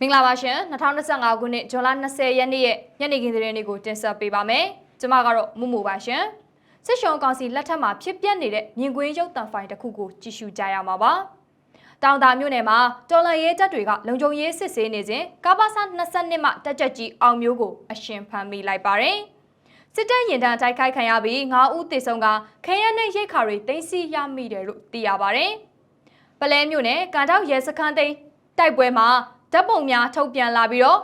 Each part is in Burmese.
မင်္ဂလာပါရှင်2025ခုနှစ်ဇွန်လ20ရက်နေ့ရဲ့ညနေခင်းသတင်းတွေကိုတင်ဆက်ပေးပါမယ်ကျွန်မကတော့မူမူပါရှင်စစ်ရှုံကောင်စီလက်ထက်မှာဖြစ်ပျက်နေတဲ့မြင်ကွင်းရုပ်သံဖိုင်တစ်ခုကိုကြည့်ရှုကြရမှာပါတောင်တာမြို့နယ်မှာတော်လန်ရဲတပ်တွေကလုံခြုံရေးစစ်ဆေးနေစဉ်ကာဘာဆာ22မှတက်ကြက်ကြီးအောင်မျိုးကိုအရှင်ဖမ်းမိလိုက်ပါတယ်စစ်တပ်ရင်တန်းတိုက်ခိုက်ခံရပြီး9ဦးသေဆုံးကခဲရနဲ့ရိတ်ခါတွေတင်စီရမိတယ်လို့သိရပါတယ်ပလဲမြို့နယ်ကန်တောက်ရဲစခန်းသိမ်းတိုက်ပွဲမှာ ဓာတ်ပုံများထုတ်ပြန်လာပြီးတော့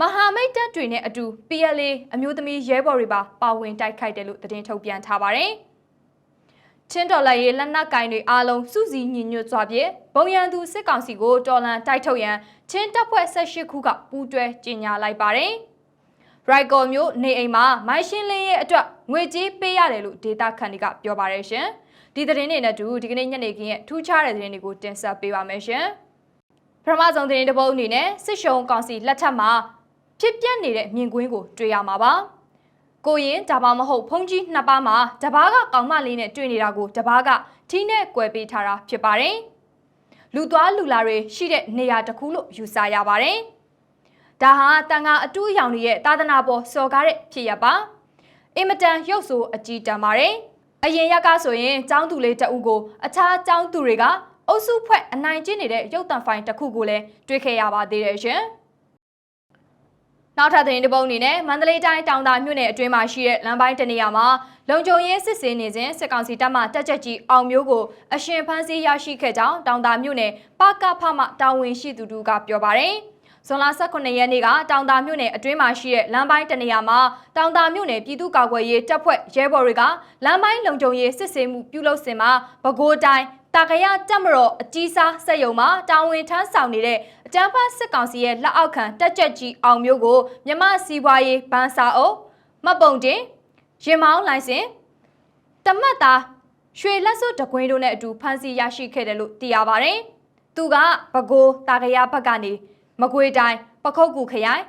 မဟာမိတ်တပ်တွေနဲ့အတူ PLA အမျိုးသမီးရဲဘော်တွေပါပါဝင်တိုက်ခိုက်တယ်လို့သတင်းထုတ်ပြန်ထားပါတယ်။ချင်းတော်လက်ရေးလက်နက်ကင်တွေအားလုံးစုစည်းညီညွတ်စွာဖြင့်ဘုံရန်သူစစ်ကောင်စီကိုတော်လန်တိုက်ထုတ်ရန်ချင်းတပ်ဖွဲ့18ခုကပူးတွဲကြေညာလိုက်ပါတယ်။ right ကော်မျိုးနေအိမ်မှာမိုင်းရှင်းလင်းရဲ့အတွက်ငွေကြေးပေးရတယ်လို့ဒေတာခန်တွေကပြောပါတယ်ရှင်။ဒီသတင်းတွေနဲ့တူဒီကနေ့ညနေခင်းရဲ့ထူးခြားတဲ့သတင်းတွေကိုတင်ဆက်ပေးပါမယ်ရှင်။ ပထမဆုံးသတင်းတစ်ပုဒ်အနေနဲ့စစ်ရှုံကောင်စီလက်ထက်မှာဖြစ်ပျက်နေတဲ့မြင်ကွင်းကိုတွေ့ရမှာပါ။ကိုရင်ဒါပါမဟုတ်ဖုန်ကြီးနှစ်ပါးမှာတပားကကောင်မလေးနဲ့တွေ့နေတာကိုတပားကထီးနဲ့ကွယ်ပေးထားတာဖြစ်ပါတယ်။လူသွားလူလာတွေရှိတဲ့နေရာတစ်ခုလို့ယူဆရပါတယ်။ဒါဟာတန်ခါအတူရောင်တွေရဲ့သာသနာပေါ်စော်ကားတဲ့ဖြစ်ရပါ။အင်မတန်ရုပ်ဆိုးအကြီးတန်းပါတယ်။အရင်ရက်ကဆိုရင်ចောင်းသူလေးတအုပ်ကိုအခြားចောင်းသူတွေက အုပ်စုဖွဲ့အနိုင်ကျင့်နေတဲ့ရုပ်တံဖိုင်တစ်ခုကိုလည်းတွေ့ခဲ့ရပါသေးတယ်ရှင်။နောက်ထပ်သတင်းတစ်ပုဒ်အနေနဲ့မန္တလေးတိုင်းတောင်တာမြို့နယ်အတွင်းမှာရှိတဲ့လမ်းပိုင်းတနေရာမှာလုံခြုံရေးစစ်ဆေးနေစဉ်စစ်ကောင်စီတပ်မှတက်ချက်ကြီးအောင်မျိုးကိုအရှင်ဖမ်းဆီးရရှိခဲ့ကြောင်းတောင်တာမြို့နယ်ပကဖမှတာဝန်ရှိသူတို့ကပြောပါတယ်။ ဇွန်လ18ရက်နေ့ကတောင်တာမြို့နယ်အတွင်းမှာရှိတဲ့လမ်းပိုင်းတနေရာမှာတောင်တာမြို့နယ်ပြည်သူ့ကာကွယ်ရေးတပ်ဖွဲ့ရဲဘော်တွေကလမ်းပိုင်းလုံခြုံရေးစစ်ဆေးမှုပြုလုပ်စဉ်မှာပဲခူးတိုင်းတာကရတက်မတော်အကြီးစားစက်ယုံမှာတာဝန်ထမ်းဆောင်နေတဲ့အကြမ်းဖက်စစ်ကောင်စီရဲ့လက်အောက်ခံတက်ကြက်ကြီးအောင်မျိုးကိုမြမစီးပွားရေးဘန်းစာအုပ်မတ်ပုံတင်ရင်မောင်းလိုင်စင်တမတ်သားရွှေလက်စွပ်တကွင်းတို့နဲ့အတူဖမ်းဆီးရရှိခဲ့တယ်လို့သိရပါတယ်။သူကဘကိုးတာကရဘက်ကနေ မကွေးတိုင်းပခုတ်ကူခရိုင်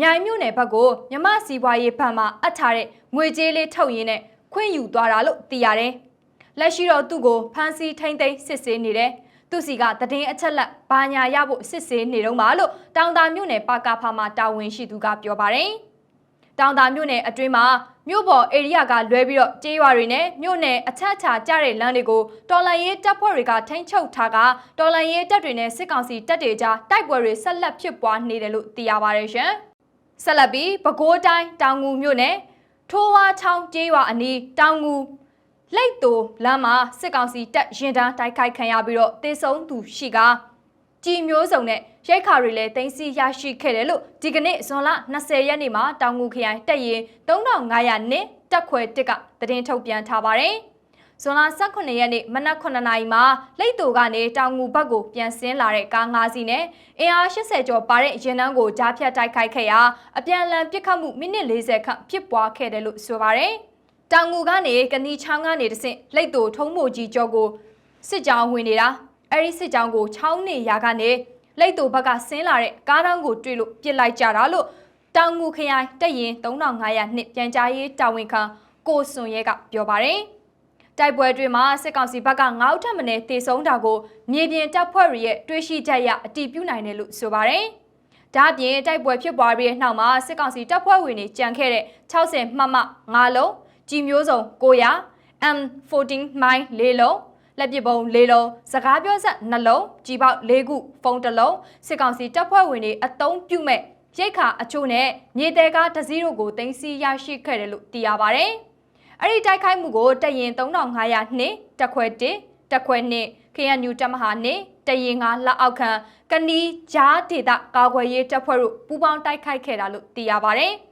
မြိုင်မြို့နယ်ဘက်ကိုမြမစီးပွားရေးဘဏ်မှာအပ်ထားတဲ့ငွေကြေးလေးထုတ်ရင်းနဲ့ခွင့်ယူသွားတာလို့သိရတယ်။လက်ရှိတော့သူ့ကိုဖမ်းဆီးထိန်းသိမ်းစစ်ဆေးနေတယ်။သူစီကတည်င်းအချက်လက်ဘာညာရဖို့စစ်ဆေးနေတော့မှလို့တောင်တာမြို့နယ်ပါကာဖာမှာတာဝန်ရှိသူကပြောပါတယ်။တောင်တာမြို့နယ်အတွင်းမှာ မြို့ပေါ်ဧရိယာကလွဲပြီးတော့ကျေးရွာတွေနဲ့မြို့နယ်အချက်အချာကျတဲ့လမ်းတွေကိုတော်လန်ရေးတပ်ဖွဲ့တွေကထိန်းချုပ်ထားကတော်လန်ရေးတပ်တွေနဲ့စစ်ကောင်စီတပ်တွေကြားတိုက်ပွဲတွေဆက်လက်ဖြစ်ပွားနေတယ်လို့သိရပါတယ်ရှင်။ဆက်လက်ပြီးပဲခူးတိုင်းတောင်ငူမြို့နယ်ထိုးဝါချောင်းကျေးရွာအနီးတောင်ငူလိတ်တူလမ်းမှာစစ်ကောင်စီတပ်ရင်တန်းတိုက်ခိုက်ခံရပြီးတော့တေဆုံးသူရှိကကြည်မျိုးစုံနဲ့ ရိုက်ခါတွေလည်းတင်စီရရှိခဲ့တယ်လို့ဒီကနေ့ဇွန်လ20ရက်နေ့မှာတောင်ငူခရိုင်တပ်ရင်3500နစ်တက်ခွဲတစ်ကသတင်းထုတ်ပြန်ထားပါတယ်။ဇွန်လ18ရက်နေ့မနက်9နာရီမှာလိတ်တူကနေတောင်ငူဘက်ကိုပြန်ဆင်းလာတဲ့ကား၅စီးနဲ့အင်အား80ကျော်ပါတဲ့ရင်နှန်းကိုကြားဖြတ်တိုက်ခိုက်ခဲ့ရာအပြန်အလှန်ပစ်ခတ်မှုမိနစ်40ခန့်ဖြစ်ပွားခဲ့တယ်လို့ဆိုပါတယ်။တောင်ငူကနေကဏီချောင်းကနေတဆင့်လိတ်တူထုံးမိုကြီးကျော်ကိုစစ်ကြောင်းဝင်နေတာအဲ့ဒီစစ်ကြောင်းကိုချောင်းနေရာကနေ လိတ်တူဘက်ကဆင်းလာတဲ့ကားတောင်းကိုတွေ့လို့ပြစ်လိုက်ကြတာလို့တောင်ငူခရိုင်တက်ရင်3500နှစ်ပြန်ကြားရေးတာဝန်ခံကိုစွန်ရဲကပြောပါတယ်။တိုက်ပွဲတွေမှာစစ်ကောင်စီဘက်က9ဦးထပ်မံတေဆုံးတာကိုမြေပြင်တပ်ဖွဲ့တွေရဲ့တွေးရှိချက်ရအတည်ပြုနိုင်တယ်လို့ဆိုပါတယ်။ဒါ့အပြင်တိုက်ပွဲဖြစ်ပွားပြီးတဲ့နောက်မှာစစ်ကောင်စီတပ်ဖွဲ့ဝင်တွေကြံခဲ့တဲ့60မှတ်မှ9လုံးကြီးမျိုးစုံ900 M14 မိုင်း4လုံး လက်ပစ်ပုံ၄လုံးစကားပြောဆက်နှလုံးကြီးပေါက်၄ခုဖုန်းတစ်လုံးစစ်ကောင်စီတပ်ဖွဲ့ဝင်တွေအသုံးပြုမဲ့ရိတ်ခါအချို့နဲ့မြေတဲကားတစ်စီးတို့ကိုတင်စီရရှိခဲ့တယ်လို့သိရပါဗျ။အဲ့ဒီတိုက်ခိုက်မှုကိုတရင်3500နှစ်တက်ခွဲ1တက်ခွဲ2 KNU တပ်မဟာ2တရင်9လက်အောက်ခံကနီဂျားဒေတာကာကွယ်ရေးတပ်ဖွဲ့တို့ပူးပေါင်းတိုက်ခိုက်ခဲ့တာလို့သိရပါဗျ။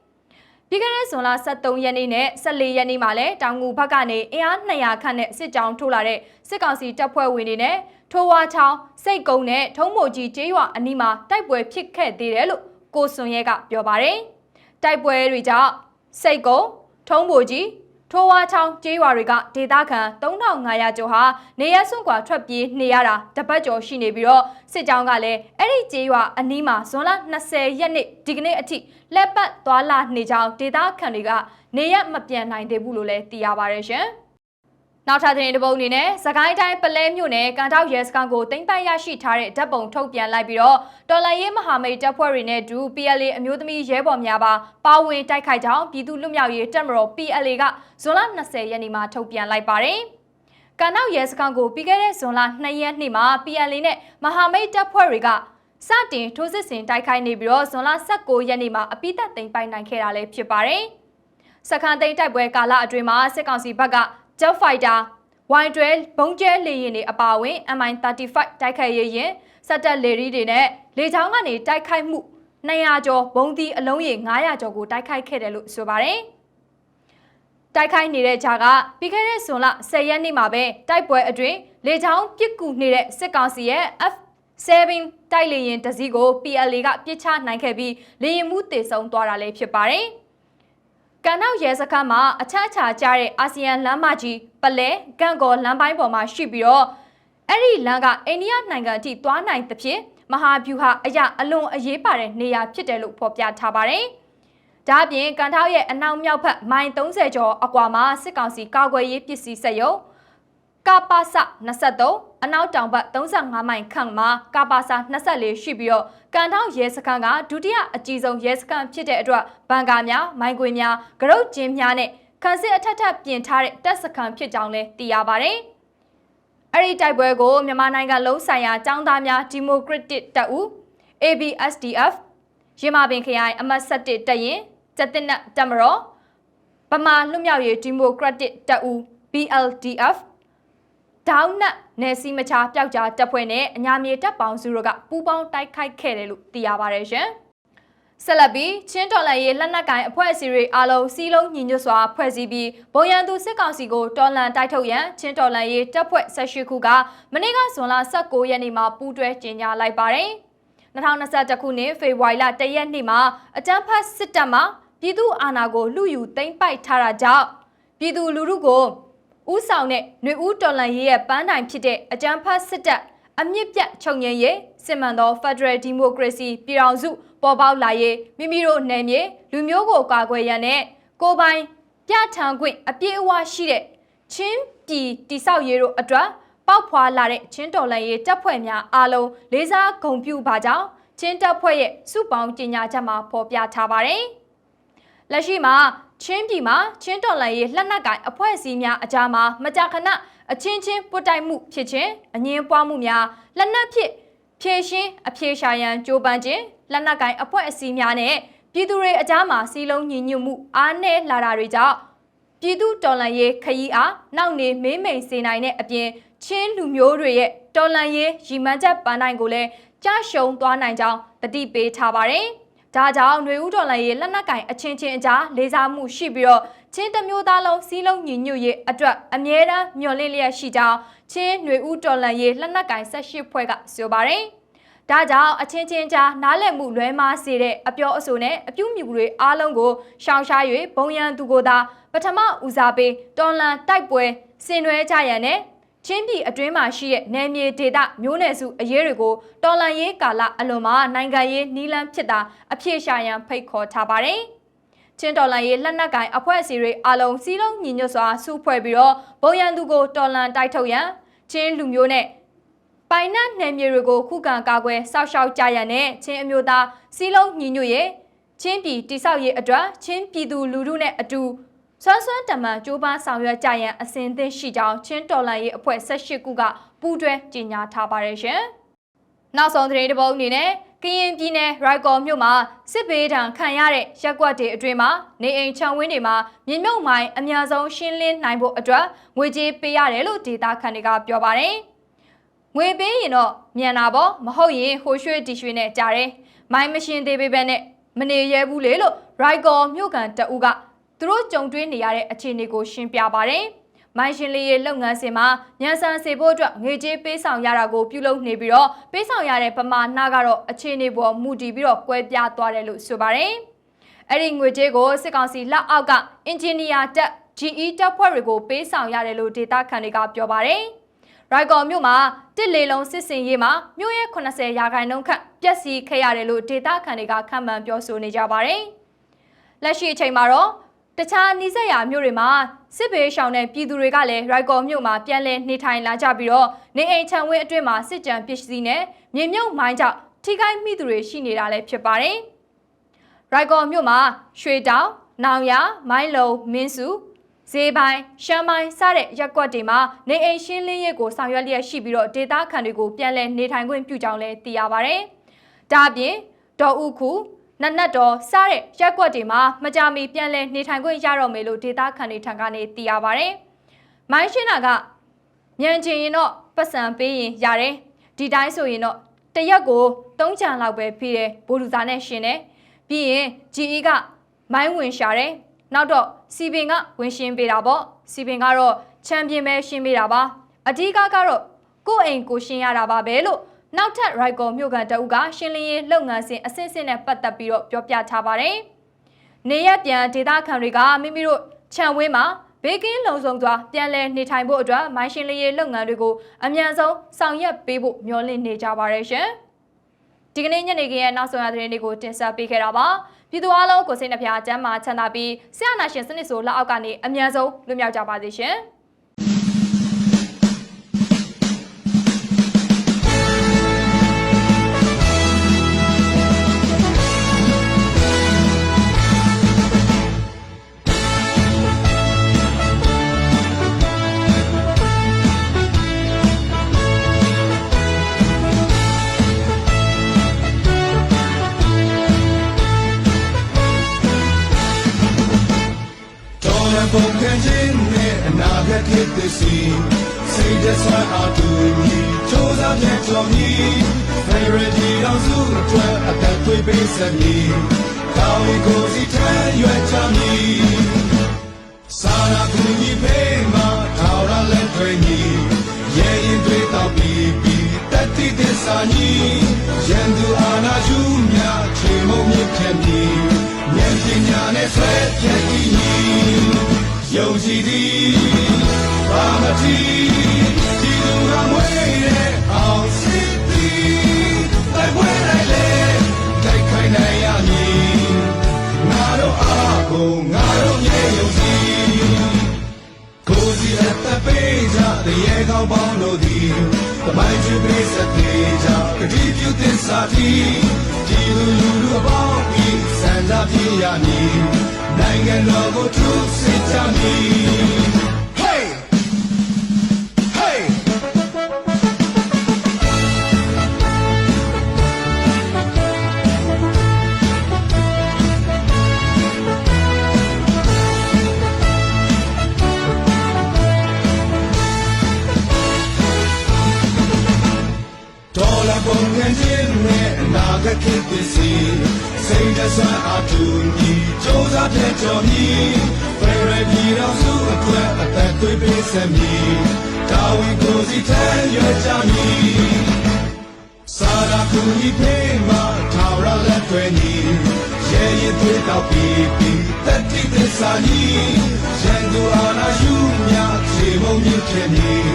ပြီးခဲ့တဲ့ဇွန်လ23ရက်နေ့နဲ့14ရက်နေ့မှာလည်းတောင်ငူဘက်ကနေအင်အား200ခန့်နဲ့စစ်ကြောင်းထိုးလာတဲ့စစ်ကောင်စီတပ်ဖွဲ့ဝင်တွေနဲ့ထိုးဝါချောင်းစိတ်ကုန်းနဲ့ထုံးမိုကြီးကျေးရွာအနီးမှာတိုက်ပွဲဖြစ်ခဲ့သေးတယ်လို့ကိုစွန်ရဲကပြောပါတယ်။တိုက်ပွဲတွေကြောင့်စိတ်ကုန်းထုံးမိုကြီး ထိုးဝါချောင်းကျေးရွာတွေကဒေသခံ3500ကျော်ဟာနေရဆွန့်ကွာထွက်ပြေးနေရတာတပတ်ကျော်ရှိနေပြီးတော့စစ်ကြောင်းကလည်းအဲ့ဒီကျေးရွာအနီးမှာဇွန်လ20ရက်နေ့ဒီကနေ့အထိလက်ပတ်သွားလာနေကြောင်းဒေသခံတွေကနေရက်မပြန်နိုင်သေးဘူးလို့လည်းသိရပါတယ်ရှင်။ နောက်ထပ်သတင်းတစ်ပုဒ်အနေနဲ့စကိုင်းတိုင်းပလဲမြို့နယ်ကန်တောက်ရဲစခန်းကိုတင်ပိုက်ရရှိထားတဲ့ဓာတ်ပုံထုတ်ပြန်လိုက်ပြီးတော့တော်လန်ရေးမဟာမိတ်တပ်ဖွဲ့တွေနဲ့ဒူ PLA အမျိုးသမီးရဲဘော်များပါပါဝင်တိုက်ခိုက်ကြောင်းပြည်သူ့လွတ်မြောက်ရေးတပ်မတော် PLA ကဇွန်လ20ရက်နေ့မှာထုတ်ပြန်လိုက်ပါတယ်။ကန်တောက်ရဲစခန်းကိုပြီးခဲ့တဲ့ဇွန်လ2ရက်နေ့မှာ PLA နဲ့မဟာမိတ်တပ်ဖွဲ့တွေကစတင်ထိုးစစ်ဆင်တိုက်ခိုက်နေပြီးတော့ဇွန်လ19ရက်နေ့မှာအပိသက်သိမ်းပိုက်နိုင်ခဲ့တာလည်းဖြစ်ပါတယ်။စခန်းသိမ်းတိုက်ပွဲကာလအတွင်းမှာစစ်ကောင်စီဘက်က Jet Fighter Y12 ဘုံကျဲလေယာဉ်တွေအပါအဝင် MI35 တိုက်ခိုက်ရေးရင်စက်တက်လေရီတွေနဲ့လေချောင်းကနေတိုက်ခိုက်မှု200ကျော်ဘုံသီးအလုံးရေ900ကျော်ကိုတိုက်ခိုက်ခဲ့တယ်လို့ဆိုပါတယ်။တိုက်ခိုက်နေတဲ့ဂျာကပြီးခဲ့တဲ့ဇွန်လ10ရက်နေ့မှာပဲတိုက်ပွဲအတွင်းလေချောင်းပစ်ကူနေတဲ့စစ်ကောင်စီရဲ့ F7 တိုက်လေယာဉ်တစ်စီးကို PLA ကပစ်ချနိုင်ခဲ့ပြီးလေယာဉ်မှုတေဆုံးသွားတာလည်းဖြစ်ပါတယ်။ ကန်နောက်ရဲစခန်းမှာအချမ်းချာကျတဲ့အာဆီယံလမ်းမကြီးပလဲဂန့်ကော်လမ်းပိုင်းပေါ်မှာရှိပြီးတော့အဲ့ဒီလမ်းကအိန္ဒိယနိုင်ငံအထိသွားနိုင်သဖြင့်မဟာဗျူဟာအရာအလွန်အရေးပါတဲ့နေရာဖြစ်တယ်လို့ဖော်ပြထားပါတယ်။ဒါ့အပြင်ကန်ထောက်ရဲ့အနောက်မြောက်ဘက်မိုင်30ကျော်အကွာမှာစစ်ကောင်စီကာကွယ်ရေးပစ္စည်းစက်ရုံကပါစ23အနောက်တောင်ဘက်35မိုင်ခန့်မှာကပါစ24ရှိပြီးတော့ ကန်တောက်ရဲစခန်းကဒုတိယအကြီးဆုံးရဲစခန်းဖြစ်တဲ့အတွက်ဘန်ကာများမိုင်းခွေများကရုတ်ကျင်းများနဲ့ခန်းစစ်အထက်ထပ်ပြင်ထားတဲ့တပ်စခန်းဖြစ်ကြောင်းလည်းသိရပါတယ်။အဲ့ဒီတိုက်ပွဲကိုမြန်မာနိုင်ငံလုံးဆိုင်ရာចောင်းသားများဒီမိုကရက်တစ်တပ်ဦး ABSDF ရမပင်ခရိုင်အမတ်7တပ်ရင်စက်တင်နတ်တမတော်ဗမာလွတ်မြောက်ရေးဒီမိုကရက်တစ်တပ်ဦး BLDF ဒေါင်းနတ်နယ်စီမချာပျောက်ကြားတပ်ဖွဲ့နဲ့အညာမြေတပ်ပေါင်းစုတို့ကပူးပေါင်းတိုက်ခိုက်ခဲ့တယ်လို့သိရပါတယ်ရှင်။ဆက်လက်ပြီးချင်းတော်လန်ရေးလက်နက်ကိုင်အဖွဲ့အစည်းတွေအားလုံးစီးလုံးညီညွတ်စွာဖွဲ့စည်းပြီးဘုံရန်သူစစ်ကောင်စီကိုတော်လန်တိုက်ထုတ်ရန်ချင်းတော်လန်ရေးတပ်ဖွဲ့18ခုကမနေ့ကဇွန်လ19ရက်နေ့မှာပူးတွဲကြေညာလိုက်ပါတယ်။2021ခုနှစ်ဖေဖော်ဝါရီလ1ရက်နေ့မှာအကြမ်းဖက်စစ်တပ်မှပြည်သူအာဏာကိုလူယူသိမ်းပိုက်ထားတာကြောင့်ပြည်သူလူထုကို ဦးဆောင်တဲ့ຫນွေဦးတော်လန်ရေးရဲ့ပန်းတိုင်ဖြစ်တဲ့အကြမ်းဖက်စစ်တပ်အမြင့်ပြတ်ချုပ်ငြိမ်းရေးစစ်မှန်သော Federal Democracy ပြည်ထောင်စုပေါ်ပေါက်လာရေးမိမိတို့နယ်မြေလူမျိုးကိုကာကွယ်ရန်နဲ့ကိုပိုင်ပြဋ္ဌာန်းခွင့်အပြည့်အဝရှိတဲ့ချင်းပြည်တိဆောက်ရေးတို့အတွက်ပေါက်ဖွာလာတဲ့ချင်းတော်လန်ရေးတပ်ဖွဲ့များအားလုံးလေးစားဂုဏ်ပြုပါကြောင်းချင်းတပ်ဖွဲ့ရဲ့စုပေါင်းကြေညာချက်မှာဖော်ပြထားပါတယ်။လက်ရှိမှာ ချင်းပြည်မှာချင်းတော်လန်ရေးလက်နက်ကိုင်အဖွဲ့အစည်းများအကြားမှာမကြာခဏအချင်းချင်းပုတ်တိုက်မှုဖြစ်ခြင်းအငင်းပွားမှုများလက်နက်ဖြစ်ဖြည့်ရှင်းအဖြေရှာရန်ကြိုးပမ်းခြင်းလက်နက်ကိုင်အဖွဲ့အစည်းများနဲ့ပြည်သူတွေအကြားမှာစီလုံးညီညွတ်မှုအားနည်းလာတာတွေကြောင့်ပြည်သူတော်လှန်ရေးခရီးအားနောက်နေမေးမိန်စေနိုင်တဲ့အပြင်ချင်းလူမျိုးတွေရဲ့တော်လှန်ရေးရည်မှန်းချက်ပန်းတိုင်းကိုလည်းကြားရှုံသွားနိုင်ကြောင်းတတိပေးထားပါတယ်။ ဒါကြောင့်ຫນွေဦးတော်လှန်ရေးလက်နက်ကင်အချင်းချင်းအကြားလေးစားမှုရှိပြီးတော့ချင်းတမျိုးသားလုံးစီးလုံးညီညွတ်ရေးအတွက်အမြဲတမ်းမျှော်လင့်လျက်ရှိကြောင်းချင်းຫນွေဦးတော်လှန်ရေးလက်နက်ကင်၁၈ဖွဲ့ကဆိုပါတယ်။ဒါကြောင့်အချင်းချင်းကြားနားလည်မှုလွဲမှားစေတဲ့အပြောအဆိုနဲ့အပြုမြူတွေအားလုံးကိုရှောင်ရှား၍ဘုံရန်သူကိုသာပထမဦးစားပေးတော်လန်တိုက်ပွဲဆင်နွှဲကြရန်နဲ့ ချင်းပြည်အတွင်းမှာရှိတဲ့နယ်မြေဒေသမျိုးနယ်စုအရေးတွေကိုတော်လန်ရေးကာလအလွန်မှာနိုင်ငံရေးနီးလန်းဖြစ်တာအပြည့်ရှာရန်ဖိတ်ခေါ်ထားပါတယ်။ချင်းတော်လန်ရေးလက်နက်ကိုင်အဖွဲ့အစည်းတွေအလုံးစီးလုံးညီညွတ်စွာစုဖွဲ့ပြီးတော့ဘုံရန်သူကိုတော်လန်တိုက်ထုတ်ရန်ချင်းလူမျိုးနဲ့ပိုင်နက်နယ်မြေတွေကိုခုခံကာကွယ်စောက်ရှောက်ကြရန်နဲ့ချင်းအမျိုးသားစီးလုံးညီညွတ်ရေးချင်းပြည်တိဆောက်ရေးအတွက်ချင်းပြည်သူလူထုနဲ့အတူ ဆွမ်းဆွမ်းတမန်ကြိုးပမ်းဆောင်ရွက်ကြရန်အစဉ်သင့်ရှိကြောင်းချင်းတော်လှန်ရေးအဖွဲ့18ခုကပူးတွဲကြေညာထားပါတယ်ရှင်။နောက်ဆုံးသတင်းတစ်ပုဒ်အနေနဲ့ကရင်ပြည်နယ်ရိုက်ကော်မြို့မှာစစ်ဘေးဒဏ်ခံရတဲ့ရက်ကွက်တွေအတွင်းမှာနေအိမ်ချောင်းဝင်းတွေမှာမြေမြုပ်မိုင်းအများဆုံးရှင်းလင်းနိုင်ဖို့အတွက်ငွေကြေးပေးရတယ်လို့ဒေတာခန်တွေကပြောပါတယ်။ငွေပေးရင်တော့မြန်တာပေါ့မဟုတ်ရင်ဟိုရွှေတီရွှေနဲ့ကြားတယ်။မိုင်းမရှင်းသေးပေပဲနဲ့မနေရဲဘူးလေလို့ရိုက်ကော်မြို့ကန်တအူးက သူတို့ကြုံတွေ့နေရတဲ့အခြေအနေကိုရှင်းပြပါတယ်။မိုင်းရှင်လေးရဲ့လုပ်ငန်းစဉ်မှာညံဆန်စေဖို့အတွက်ငွေကြေးပေးဆောင်ရတာကိုပြုလုပ်နေပြီးတော့ပေးဆောင်ရတဲ့ပမာဏကတော့အခြေအနေပေါ်မူတည်ပြီးတော့ကွဲပြားသွားတယ်လို့ဆိုပါတယ်။အဲ့ဒီငွေကြေးကိုစစ်ကောင်စီလက်အောက်ကအင်ဂျင်နီယာတက် GE တပ်ဖွဲ့တွေကိုပေးဆောင်ရတယ်လို့ဒေတာခန်တွေကပြောပါတယ်။ရိုက်ကော်မြို့မှာတစ်လေလုံးစစ်စင်ရေးမှာမြို့ရဲ့80ရာခိုင်နှုန်းခန့်ပျက်စီးခဲ့ရတယ်လို့ဒေတာခန်တွေကခံမှန်ပြောဆိုနေကြပါတယ်။လက်ရှိအချိန်မှာတော့ တတခြားနှိစက်ရမြို့တွေမှာစစ်ဘေးရှောင်တဲ့ပြည်သူတွေကလည်းရိုက်ကော်မြို့မှာပြန်လည်နေထိုင်လာကြပြီးတော့နေအိမ်ခြံဝင်းအတွင်းမှာစစ်ကြံပစ္စည်းနဲ့မြေမြုပ်မိုင်းကြောင့်ထိခိုက်မိသူတွေရှိနေတာလည်းဖြစ်ပါတယ်။ရိုက်ကော်မြို့မှာရွှေတောင်၊နောင်ရ၊မိုင်းလုံ၊မင်းစုဈေးပိုင်းရှမ်းပိုင်းစတဲ့ရက်ကွက်တွေမှာနေအိမ်ရှင်းလင်းရေးကိုဆောင်ရွက်လျက်ရှိပြီးတော့ဒေသခံတွေကိုပြန်လည်နေထိုင်ခွင့်ပြုကြောင်းလည်းသိရပါဗျ။ဒါအပြင်ဒေါ်ဥခု နတ်နတ်တော်စတဲ့ရက်ကွက်တွေမှာမကြမီပြန်လည်နေထိုင်ခွင့်ရတော့မယ်လို့ဒေသခံတွေထံကနေသိရပါဗျ။မိုင်းရှင်းတာကမြန်ချင်ရင်တော့ပတ်စံပေးရင်ရတယ်။ဒီတိုင်းဆိုရင်တော့တရက်ကို3ချံလောက်ပဲပြီးတယ်ဘိုလ်လူသားနဲ့ရှင်တယ်။ပြီးရင် GE ကမိုင်းဝင်ရှာတယ်။နောက်တော့စီပင်ကဝင်ရှင်းပေးတာပေါ့။စီပင်ကတော့ချန်ပီယံပဲရှင်းပေးတာပါ။အဓိကကတော့ကိုယ့်အိမ်ကိုရှင်းရတာပါပဲလို့ နောက်ထပ်ရိုက်ကော်မြို့ကန်တအုပ်ကရှင်းလင်းရေးလုပ်ငန်းစဉ်အဆင့်ဆင့်နဲ့ပတ်သက်ပြီးတော့ပြောပြထားပါတယ်။နေရက်ပြန်ဒေသခံတွေကမိမိတို့ခြံဝင်းမှာဘေးကင်းလုံခြုံစွာပြန်လည်နေထိုင်ဖို့အတွက်မိုင်းရှင်းလင်းရေးလုပ်ငန်းတွေကိုအမြန်ဆုံးဆောင်ရွက်ပေးဖို့မျှော်လင့်နေကြပါရရှင်။ဒီကနေ့ညနေခင်းရဲ့နောက်ဆုံးရသတင်းတွေကိုတင်ဆက်ပေးခဲ့တာပါ။ပြည်သူအလုံးကိုစိတ်နှပြချမ်းသာချမ်းသာပြီးဆရာနာရှင်စနစ်ဆိုလက်အောက်ကနေအမြန်ဆုံးလွတ်မြောက်ကြပါစေရှင်။ အနာဂတ်ဖြစ်သည်စီစိတ်တဆွမ်းအားတူညီစူးစမ်းဖြတ်ကျော်မည် Favorite အောင်စုအတွက်အသက်သွေးပေးဆက်မည်ကောင်းကိုစီထမ်းရွက်ချမည်စာနာကူညီပေးမှာထောက်ရလက်တွေညီရဲ့ရင်တွေတော့ပြီးပြီးတတိသစ္စာညီရန်သူအာနာယူမြချေမုံမြင့်ဖြတ်မည်ဉာဏ်ပညာနဲ့ဆွဲဖြတ်တည်ညီ ယုံကြည်သည်ဘာမတိဒီလူကမွေးတဲ့အောင်စစ်သည်တိုက်ပွဲတိုင်းလေတိုက်ခိုင်နိုင်ရမည်ငါတို့အားကိုငါတို့ရဲ့ယုံကြည်ကိုစီအသက်ပေးကြတရေကောင်းပေါင်းတို့သည်တမိုင်းချွေပေးစတဲ့ကြကတိပြုသစ္စာတီဒီလူလူလူအပေါင်းဤစံသာပြရမည် နိုင်ငံတော်ကိုထုစစ်ကြမည် ကျော်မည်ဝေရပြည်တော်စုအတွက်အသက်သွေးပေးဆက်မည်တာဝန်ကိုစီထမ်းရွက်ကြမည်စာရာကူညီပေးမှာထာဝရလက်တွေညီရဲ့ရင်သွေးတော့ပြီးပြီးတတိသစ္စာညီရန်သူအာနာယူမြခြေမုံမြင့်ခဲ့မည်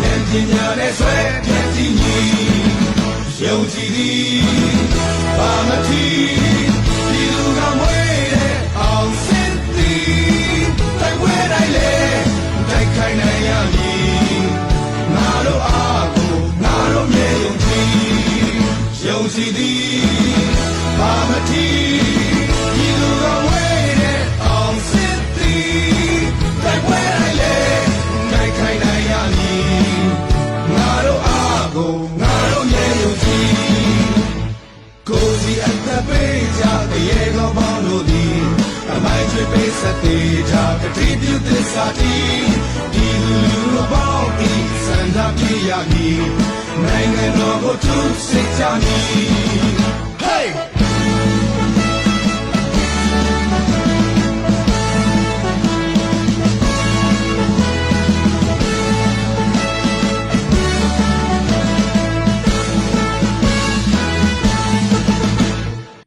ဉာဏ်ပညာနဲ့ဆွဲဖြတ်တည်ညီယုံကြည်သည်ဘာမတိ ယုံကြည်သည်ဘာမတိဒီလူကမွေးတဲ့အောင်စင်သည်တိုက်ပွဲတိုင်းလေတိုက်ခိုင်နိုင်ရမည်ငါတို့အားကိုငါတို့မြေယုံကြည်ကိုစီအသက်ပေးကြတရေကောပေါင်းတို့သည်အမိုင်းချွေပေးဆက်သေးကြကတိပြုသစ္စာတီဒီလူလူပေါင်းဤစံသာပြရမည် နိုင်ငံတော်ကိုသူစစ်ကြမည်